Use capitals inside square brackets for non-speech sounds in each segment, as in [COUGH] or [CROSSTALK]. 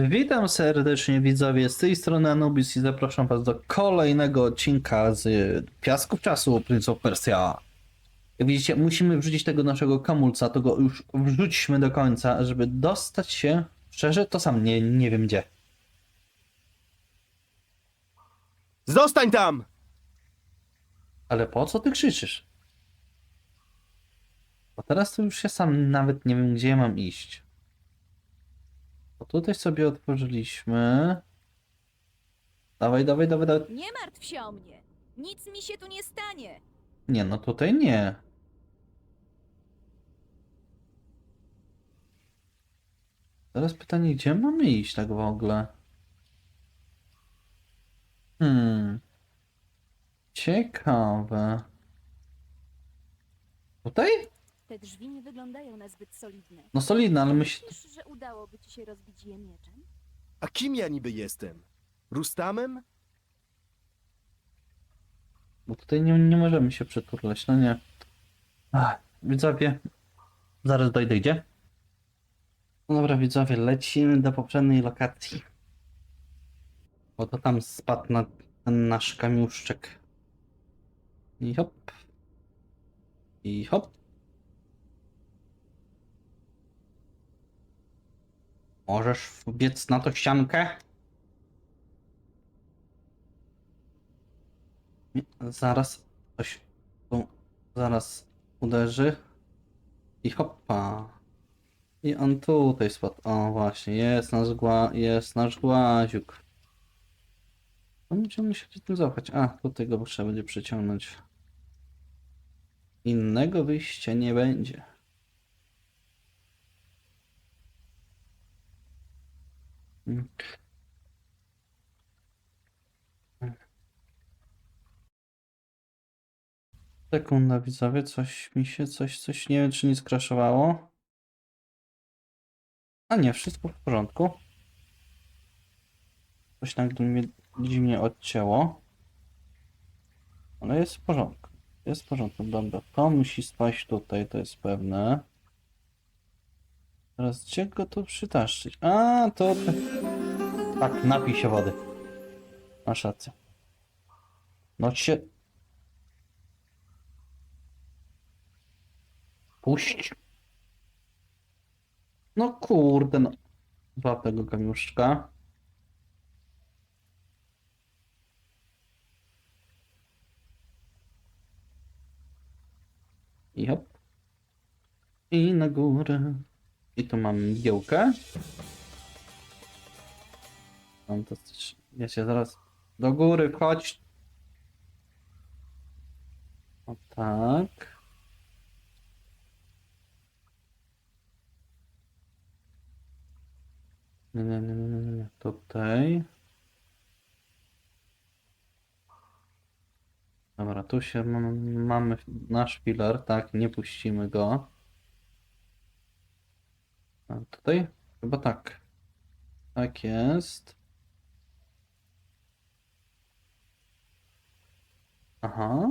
Witam serdecznie widzowie, z tej strony Anubis i zapraszam was do kolejnego odcinka z Piasków Czasu Prince of Persia. Jak widzicie, musimy wrzucić tego naszego kamulca, to go już wrzućmy do końca, żeby dostać się, szczerze, to sam nie, nie wiem gdzie. Zostań tam! Ale po co ty krzyczysz? Bo teraz to już się sam nawet nie wiem, gdzie mam iść. Bo tutaj sobie otworzyliśmy. Dawaj, dawaj, dawaj, dawaj. Nie martw się o mnie. Nic mi się tu nie stanie. Nie, no tutaj nie. Teraz pytanie, gdzie mamy iść tak w ogóle? Hmm. Ciekawe. Tutaj? Te drzwi nie wyglądają na zbyt solidne. No solidne, ale myślę... Myślisz, że udałoby ci się rozbić je mieczem? A kim ja niby jestem? Rustamem? Bo tutaj nie, nie możemy się przeturlać, no nie. Ach, widzowie, zaraz dojdę gdzie? No dobra, widzowie, lecimy do poprzedniej lokacji. Bo to tam spadł na ten nasz kamiuszczek. I hop. I hop. Możesz wbiec na tą ściankę? Nie, Zaraz coś tu zaraz uderzy. I hoppa. I on tutaj spadł. O właśnie, jest nasz gła, jest nasz głaziuk. No będziemy się tym załapać. A, tutaj go trzeba będzie przyciągnąć. Innego wyjścia nie będzie. Sekunda, widzowie, coś mi się, coś, coś, nie wiem, czy nie skraszowało. A nie, wszystko w porządku. Coś nagle mnie dziwnie odcięło. Ale jest w porządku. Jest w porządku, dobra. To musi spaść tutaj, to jest pewne. Teraz gdzie go tu przytaszczyć? A, to... Tak, napij się wody. Masz rację. No się... Puść. No kurde, no. Złap tego kamiuszka. I hop. I na górę. I tu mam mgiełkę. Fantastycznie. Ja się zaraz do góry wchodź. O tak. Nie, nie, nie, nie, nie. Tutaj. Dobra, tu się mam, mamy nasz filar, tak, nie puścimy go. Tutaj? Chyba tak. Tak jest. Aha,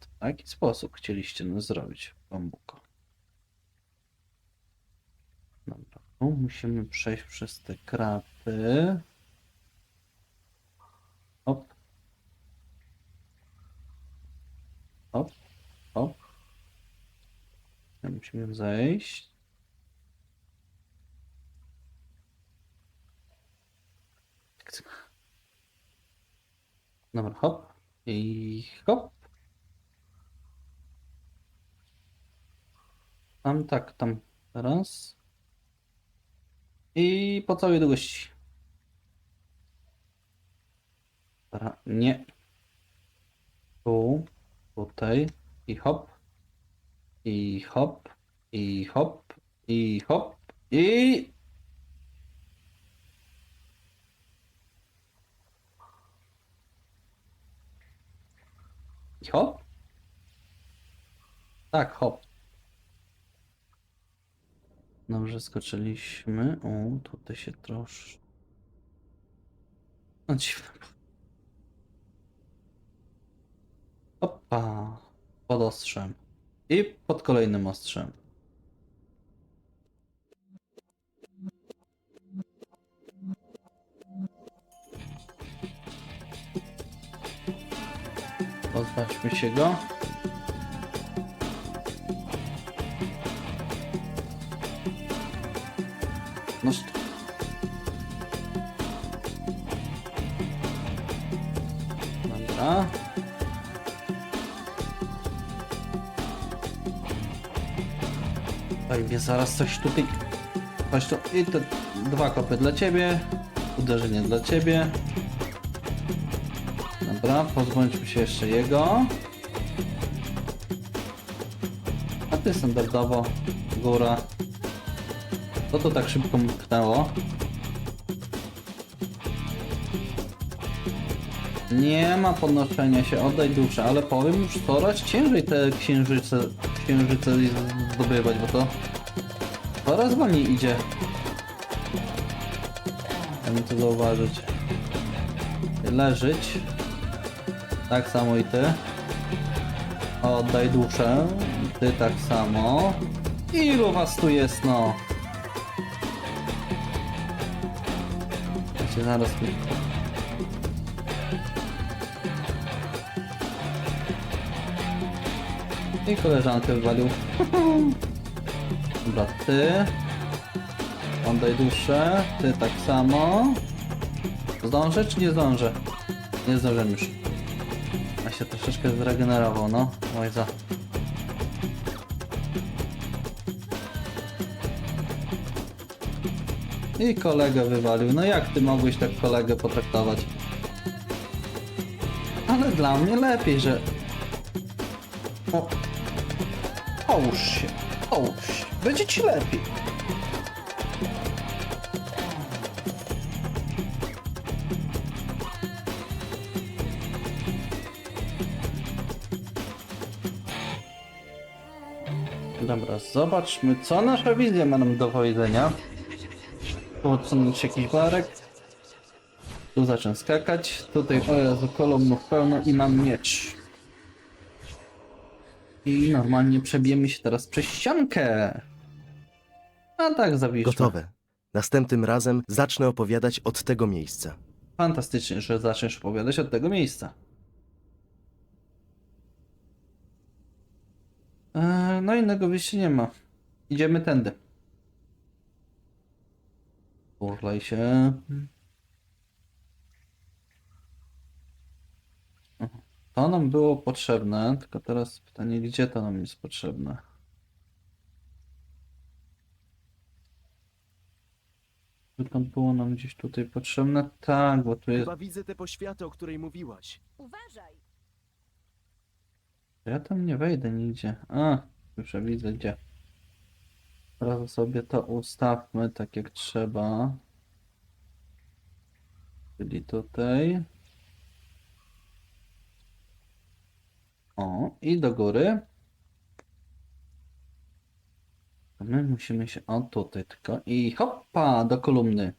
w taki sposób chcieliście nas zrobić, bambuko. Dobra, tu musimy przejść przez te kraty. Hop. Hop, hop. Musimy zejść. Dobra, hop. I hop. Tam, tak, tam. Teraz. I po całej długości. Dobra, nie. Tu, tutaj. I hop. I hop. I hop. I hop. I... Hop? Tak, hop. Dobrze, skoczyliśmy. O, tutaj się trosz... No dziwne. Opa. Pod ostrzem. I pod kolejnym ostrzem. Pozbądźmy się go. No Dobra. Oj, mnie zaraz coś tutaj... Chodź tu. I te dwa kopy dla ciebie. Uderzenie dla ciebie. Dobra, pozbądźmy się jeszcze jego. A ty standardowo, góra. Co to tak szybko mknęło? Nie ma podnoszenia się, oddaj duszę, ale powiem już coraz ciężej te księżyce, księżyce zdobywać, bo to coraz wolniej idzie. Chciałbym to zauważyć. Leżeć. Tak samo i ty. Oddaj duszę. Ty tak samo. Ilu was tu jest, no? Cię zaraz tu... I koleżankę wywalił. Dobra, ty. Oddaj duszę. Ty tak samo. Zdążę czy nie zdążę? Nie zdążę już. Się troszeczkę zregenerował, no. Oj za. I kolegę wywalił. No jak ty mogłeś tak kolegę potraktować? Ale dla mnie lepiej, że... O. Połóż się. Połóż się. Będzie ci lepiej. Zobaczmy, co nasza wizja ma nam do powiedzenia. Tu odsunąć jakiś barek. Tu zacznę skakać. Tutaj, o Jezu, kolumnów pełno i mam miecz. I normalnie przebijemy się teraz przez ściankę. A tak, zawiszmy. Gotowe. Następnym razem zacznę opowiadać od tego miejsca. Fantastycznie, że zaczniesz opowiadać od tego miejsca. Eee, no innego wyjścia nie ma. Idziemy tędy. Urlaj się. To nam było potrzebne, tylko teraz pytanie, gdzie to nam jest potrzebne? Wykąd było nam gdzieś tutaj potrzebne? Tak, bo tu jest Chyba widzę tę poświatę, o której mówiłaś. Uważaj! Ja tam nie wejdę nigdzie. A, już widzę gdzie. Teraz sobie to ustawmy tak jak trzeba. Czyli tutaj. O, i do góry. My musimy się, o tutaj tylko i hoppa, do kolumny.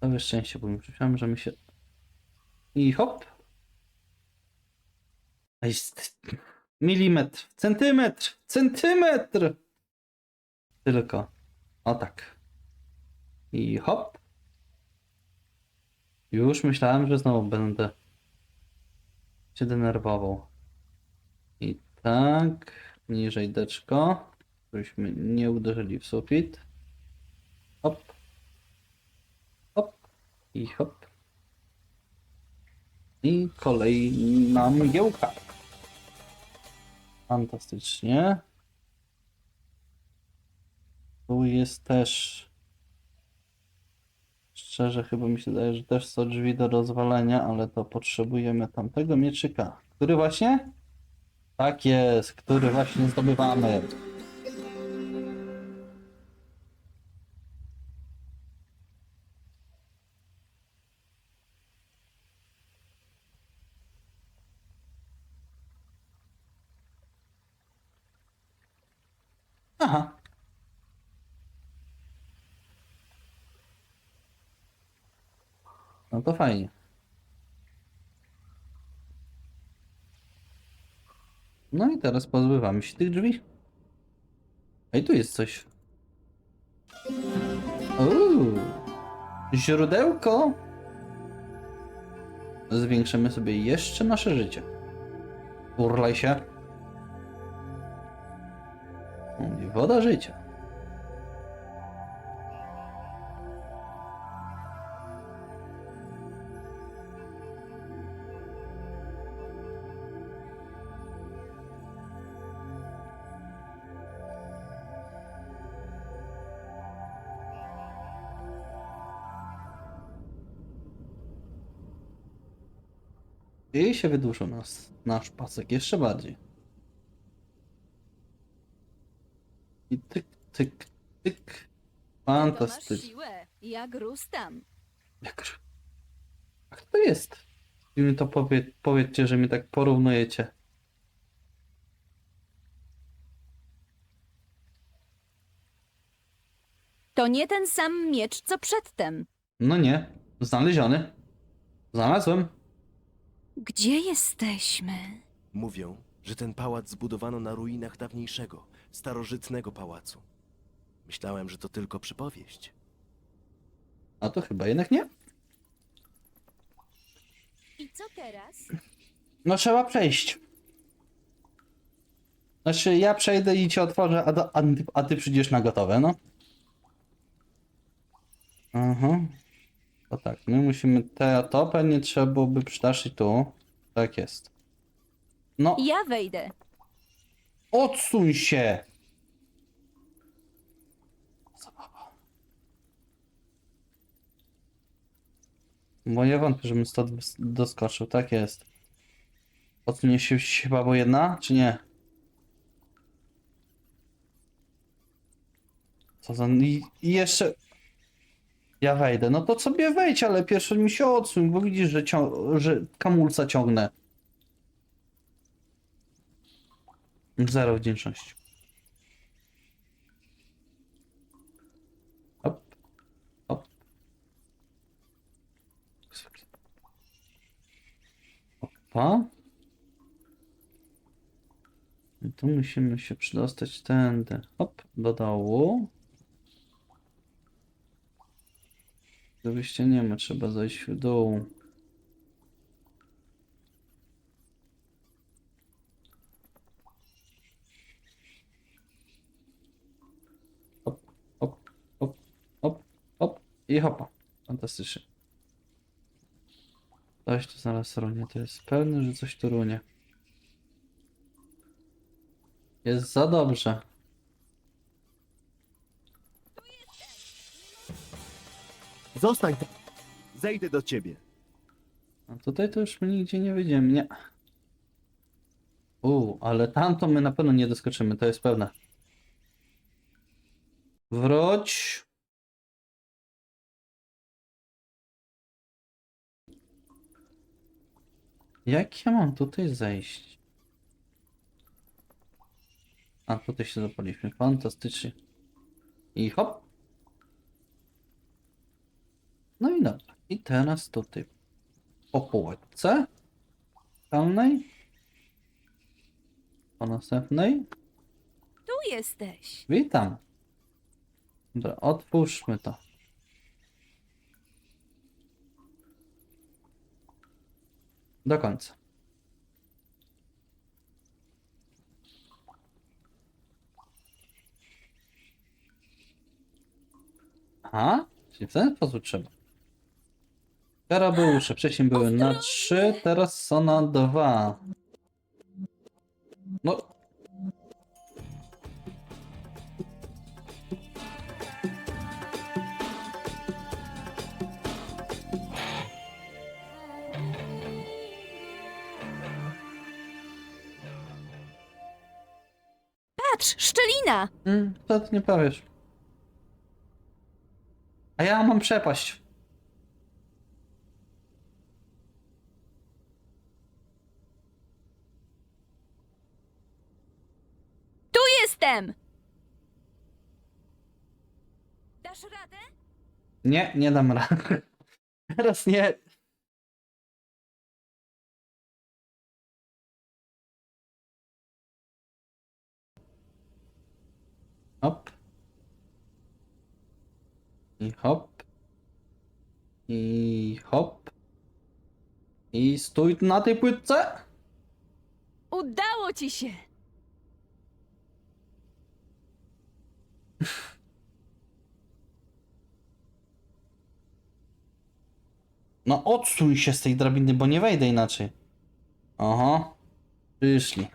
Całe szczęście, bo myślałem, że mi się... I hop. Milimetr, centymetr, centymetr. Tylko. O tak. I hop. Już myślałem, że znowu będę się denerwował. I tak. Niżej deczko. Żebyśmy nie uderzyli w sufit. Hop. Hop. I hop. I kolejna mgiełka. Fantastycznie. Tu jest też. Szczerze, chyba mi się wydaje, że też są drzwi do rozwalenia, ale to potrzebujemy tamtego mieczyka. Który właśnie? Tak jest, który właśnie zdobywamy. Aha. No to fajnie. No i teraz pozbywamy się tych drzwi. I tu jest coś. Uuu. Źródełko. zwiększymy sobie jeszcze nasze życie. Urlaj się. Woda życia. I się wydłużył nas, nasz pasek jeszcze bardziej. I tyk, tyk, tyk. To masz Fantastycznie. siłę, jak Rustam. Jak... A kto jest? I mi to powie, powiedzcie, że mi tak porównujecie. To nie ten sam miecz, co przedtem. No nie, znaleziony. Znalazłem. Gdzie jesteśmy? Mówią, że ten pałac zbudowano na ruinach dawniejszego, starożytnego pałacu. Myślałem, że to tylko przypowieść. A to chyba jednak nie. I co teraz? No trzeba przejść. Znaczy ja przejdę i cię otworzę, a, do, a, ty- a ty przyjdziesz na gotowe, no. Aha. To tak, my musimy te, to pewnie trzeba byłoby przytaszyć tu. Tak jest. No, Ja wejdę. Odsuń się! Bo ja wątpię, żebym stąd doskoczył, tak jest. Odsunie się się babo jedna, czy nie? Co za... I, I jeszcze... Ja wejdę. No to sobie wejdź, ale pierwszy mi się odsuń, bo widzisz, że, cią... że kamulca ciągnę. Zero wdzięczności. Hop. Zwykle. Opa. I tu musimy się przedostać tędy. Hop, do dołu. Do nie ma, trzeba zejść w dół. Hop, hop, hop, hop, hop i hopa. Fantastycznie. Coś tu zaraz runie, to jest pewne, że coś tu runie. Jest za dobrze. Zostań tam! Zejdę do ciebie. A tutaj to już my nigdzie nie wyjdziemy, nie. U, ale tamto my na pewno nie doskoczymy, to jest pewne. Wróć. Jak ja mam tutaj zejść? A, tutaj się zapaliśmy. Fantastycznie. I hop. No i dobra. I teraz tutaj po półeczce pełnej. Po następnej. Tu jesteś. Witam. Dobra, otwórzmy to. Do końca. Aha, czyli w ten sposób trzeba. Teraz były już, wcześniej były na 3, teraz są na 2. No, Patrz, szczelina! Mm, to ty nie powiesz. A ja mam przepaść. Tu jestem! Dasz radę? Nie, nie dam rady. [LAUGHS] Teraz nie. Hop. I hop. I hop. I stój na tej płytce. Udało ci się! [LAUGHS] No odsuń się z tej drabiny, bo nie wejdę inaczej. Oho. Przyszli.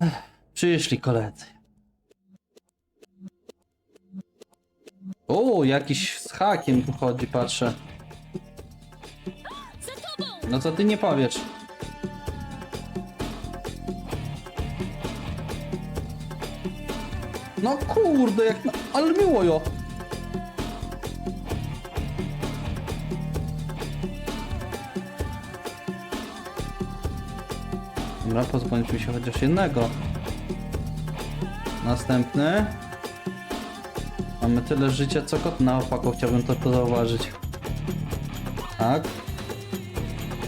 Ech, Przyszli koledzy. O, jakiś z hakiem tu chodzi, patrzę. No co ty nie powiesz? No kurde, jak na... Ale miło jo. Dobra, pozbądźmy się chociaż jednego. Następny. Mamy tyle życia, co kot na opaku, chciałbym to, to zauważyć. Tak.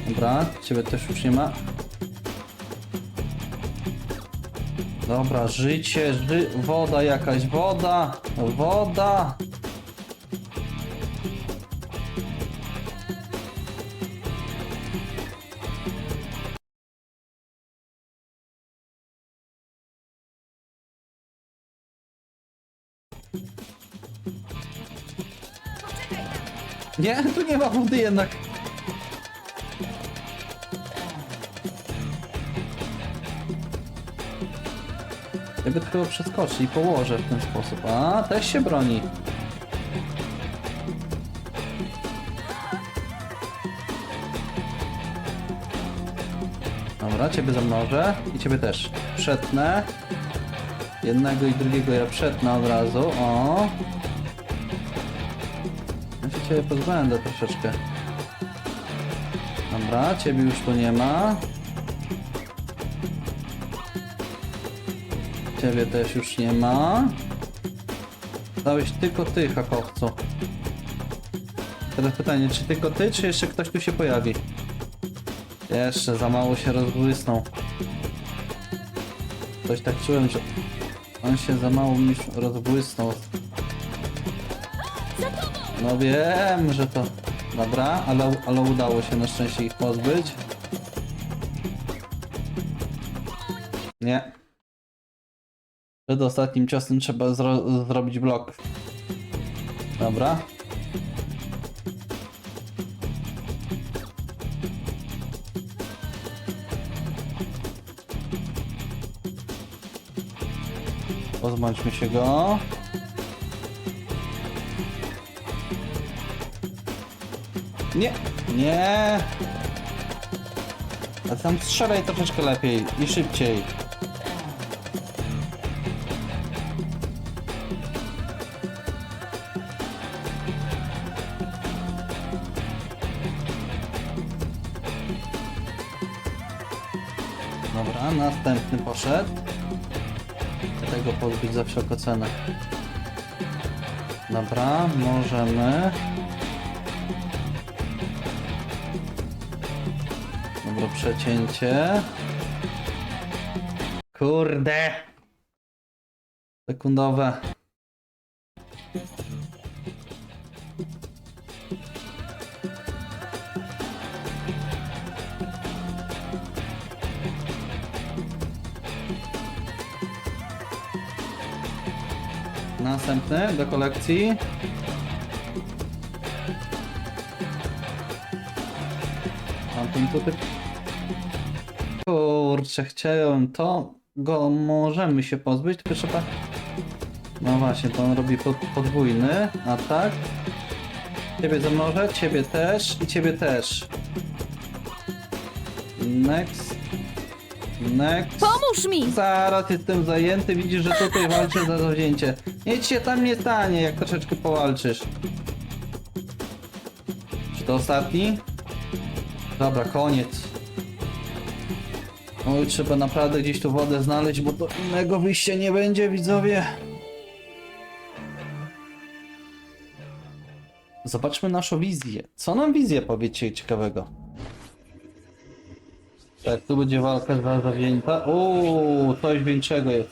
Dobra, ciebie też już nie ma. Dobra, życie, ży... woda jakaś, woda, woda. Nie, tu nie ma wody jednak. Jakby to było przeskoczyć i położę w ten sposób. A, też się broni. Dobra, ciebie zamnożę i ciebie też. Przetnę. Jednego i drugiego ja przetnę od razu. O. Się ciebie pozbędę troszeczkę. Dobra, ciebie już tu nie ma. Ciebie też już nie ma. Dałeś tylko ty, hakowcu. Teraz pytanie, czy tylko ty, czy jeszcze ktoś tu się pojawi? Jeszcze za mało się rozbłysnął. Coś tak czułem, że on się za mało mi rozbłysnął. No wiem, że to... Dobra, ale, ale udało się na szczęście ich pozbyć. Nie. Przed ostatnim ciosem trzeba zro zrobić blok. Dobra. Pozbądźmy się go. Nie, nie. A tam strzelaj troszeczkę lepiej i szybciej. Dobra, następny poszedł. Tego pozbyć za wszelką cenę. Dobra, możemy. Dobra, przecięcie. Kurde. Sekundowe. Następny do kolekcji. Tamten tutaj. Kurczę, chciałem to. Go możemy się pozbyć, tylko trzeba. No właśnie, to on robi pod, podwójny atak. Ciebie zamnożę, ciebie też i ciebie też. Next. Next. Pomóż mi! Zaraz jestem zajęty, widzisz, że tutaj walczę za zawzięcie. Nic się tam nie stanie, jak troszeczkę powalczysz. Czy to ostatni? Dobra, koniec. Oj, trzeba naprawdę gdzieś tu wodę znaleźć, bo to innego wyjścia nie będzie, widzowie. Zobaczmy naszą wizję. Co nam wizja powiecie ciekawego? Tak, tu będzie walka za zawzięta. Uuu, coś większego jest.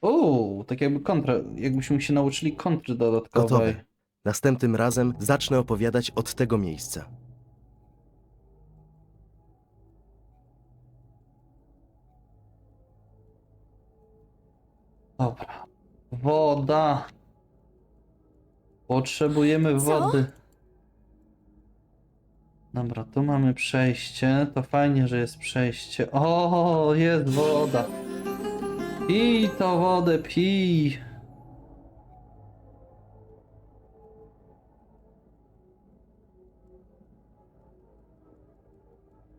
Uuu, tak jakby kontra, jakbyśmy się nauczyli kontry dodatkowej. Gotowe. Następnym razem zacznę opowiadać od tego miejsca. Dobra. Woda. Potrzebujemy Co? wody. Dobra, tu mamy przejście. To fajnie, że jest przejście. O, jest woda. Pij to wodę, pij.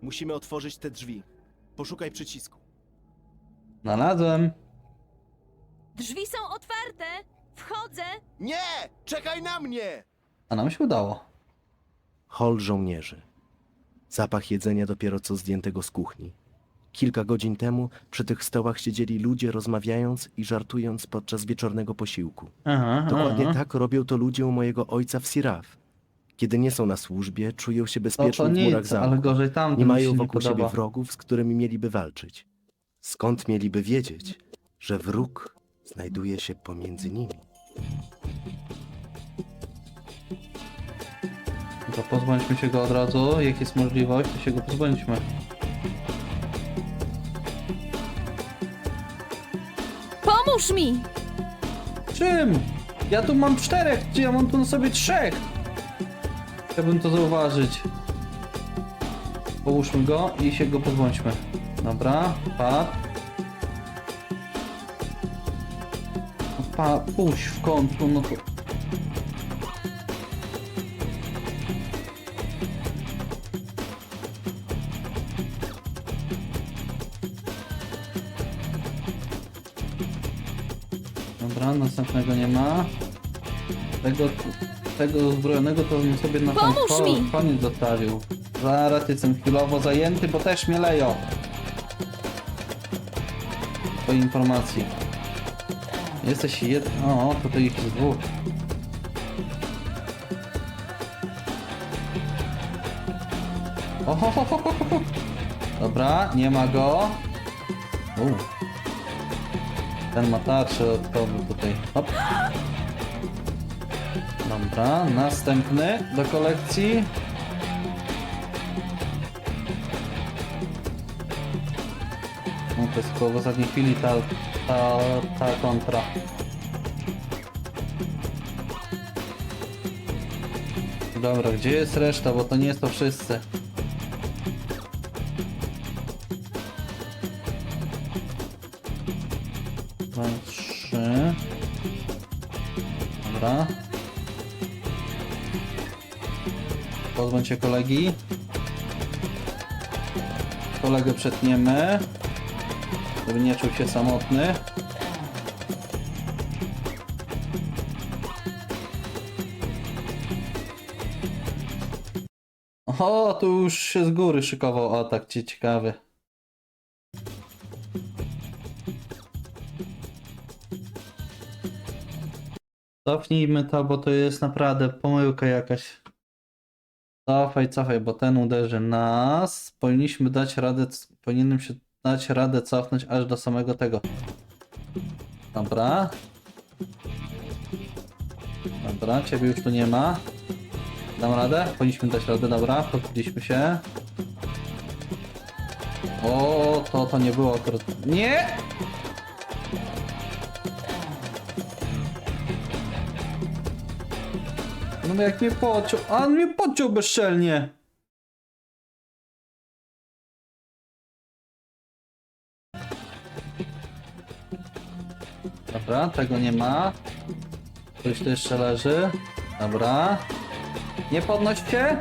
Musimy otworzyć te drzwi. Poszukaj przycisku. Znalazłem. Drzwi są otwarte! Wchodzę! Nie! Czekaj na mnie! A nam się udało. Hol żołnierzy. Zapach jedzenia dopiero co zdjętego z kuchni. Kilka godzin temu przy tych stołach siedzieli ludzie rozmawiając i żartując podczas wieczornego posiłku. Aha, Dokładnie aha. tak robią to ludzie u mojego ojca w Siraf. Kiedy nie są na służbie, czują się No bezpiecznie to w murach nic, zamku. ale gorzej tam Nie mają się nie wokół siebie wrogów, z którymi mieliby walczyć. Skąd mieliby wiedzieć, że wróg znajduje się pomiędzy nimi? To pozbądźmy się go od razu. Jak jest możliwość, to się go pozbądźmy. Pomóż mi! Czym? Ja tu mam czterech, czy ja mam tu na sobie trzech? Chciałbym to zauważyć. Połóżmy go i się go pozbądźmy. Dobra, pad. Pa, puść w końcu, no to... Dobra, następnego nie ma. Tego, tego uzbrojonego to bym sobie na sam Pomóż ko- mi! koniec zostawił. Zaraz jestem chwilowo zajęty, bo też mnie leją. Po informacji. Jesteś jed... O, tutaj ich jest dwóch. Oho, ho, ho, ho, ho. Dobra, nie ma go. U. Ten ma tarczę dodatkowy tutaj. Hop. Dobra, następny do kolekcji. Tylko w ostatniej chwili ta, ta, ta kontra. Dobra, gdzie jest reszta, bo to nie jest to wszyscy. Trzy. Dobra. Pozbądź się kolegi. Kolegę przetniemy. Żeby nie czuł się samotny. O, tu już się z góry szykował atak, ci ciekawy. Cofnijmy to, bo to jest naprawdę pomyłka jakaś. Cofaj, cofaj, bo ten uderzy nas. Powinniśmy dać radę, powinienem się dać radę cofnąć aż do samego tego. Dobra. Dobra, ciebie już tu nie ma. Dam radę? Powinniśmy dać radę, dobra, podbiliśmy się. O, to to nie było akurat. Nie! No jak mnie pociął, a on mnie pociął bezczelnie. Dobra, tego nie ma. Coś tu jeszcze leży. Dobra. Nie podnoś się.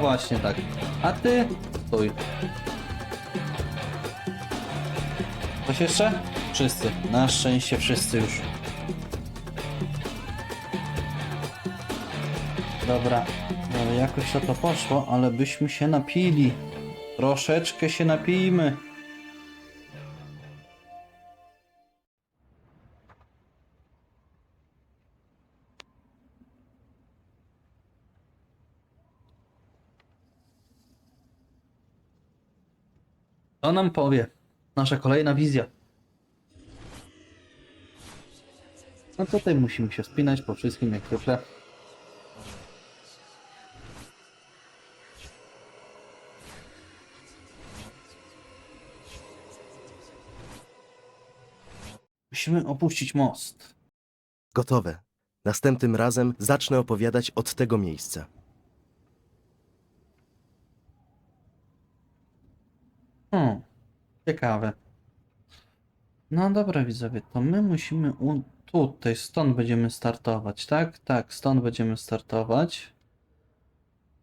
Właśnie tak. A ty? Stój. Coś jeszcze? Wszyscy. Na szczęście wszyscy już. Dobra. No jakoś to to poszło, ale byśmy się napili. Troszeczkę się napijmy. Co nam powie nasza kolejna wizja? No tutaj musimy się spinać po wszystkim, jak zwykle. Musimy opuścić most. Gotowe. Następnym razem zacznę opowiadać od tego miejsca. Hmm, ciekawe. No dobra, widzowie, to my musimy u... tutaj, stąd będziemy startować, tak? Tak, stąd będziemy startować.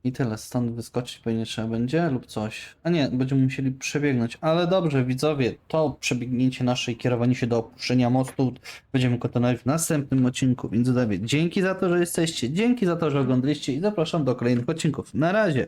I tyle, stąd wyskoczyć pewnie trzeba będzie lub coś. A nie, będziemy musieli przebiegnąć, ale dobrze, widzowie, to przebiegnięcie nasze i kierowanie się do opuszczenia mostu będziemy kontynuować w następnym odcinku, więc widzowie, dzięki za to, że jesteście, dzięki za to, że oglądaliście i zapraszam do kolejnych odcinków. Na razie!